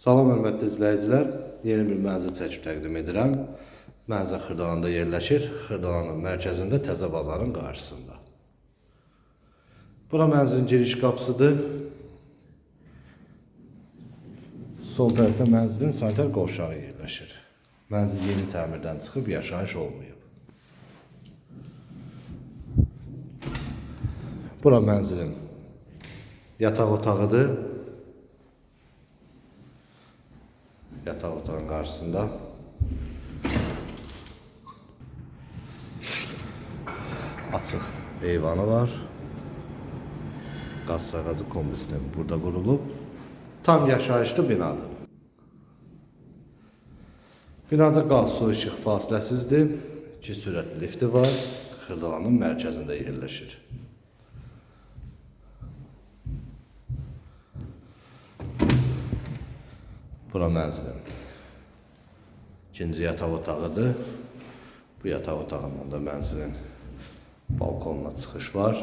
Salam hörmətli izləyicilər. Yeni bir mənzil çəkib təqdim edirəm. Mənzil Xırdalanda yerləşir. Xırdalanın mərkəzində Təzə bazarın qarşısında. Bura mənzilin giriş qapısıdır. Sol tərəfdə mənzilin sanitar qovşağı yerləşir. Mənzil yeni təmirdən çıxıb yaşayış olmayıb. Bura mənzilin yataq otağıdır. Yataq otağın qarşısında. Açıq eyvanı var. Qaz sağacı kompleksləri burada qurulub. Tam yaşayışlı binadır. Binada qaz, su, işıq fasiləsizdir. 2 sürətli lifti var. Xırdalanın mərkəzində yerləşir. Bura mənzilin ikinci yataq otağıdır. Bu yataq otağından da mənzilin balkonuna çıxış var.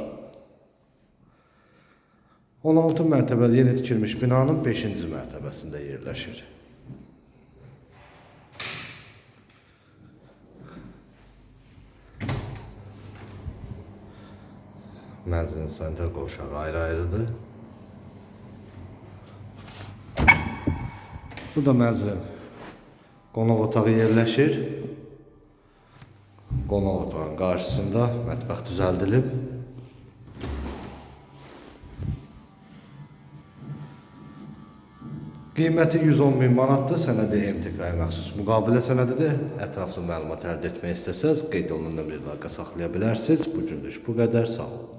16 mərtəbəli yeni tikilmiş binanın 5-ci mərtəbəsində yerləşir. Mənzilin sanitar qovşağı ayrı-ayrıdır. Burada mənzilin qonaq otağı yerləşir. Qonaq otağının qarşısında mətbəx düzəldilib. Qiyməti 110 min manatdır. Sənədi MTK-ya məxsus müqavilə sənədidir. Ətraflı məlumat əldə etmək istəsəz qeyd olunan nömrə ilə əlaqə saxlaya bilərsiniz. Bu günlük bu qədər. Sağ olun.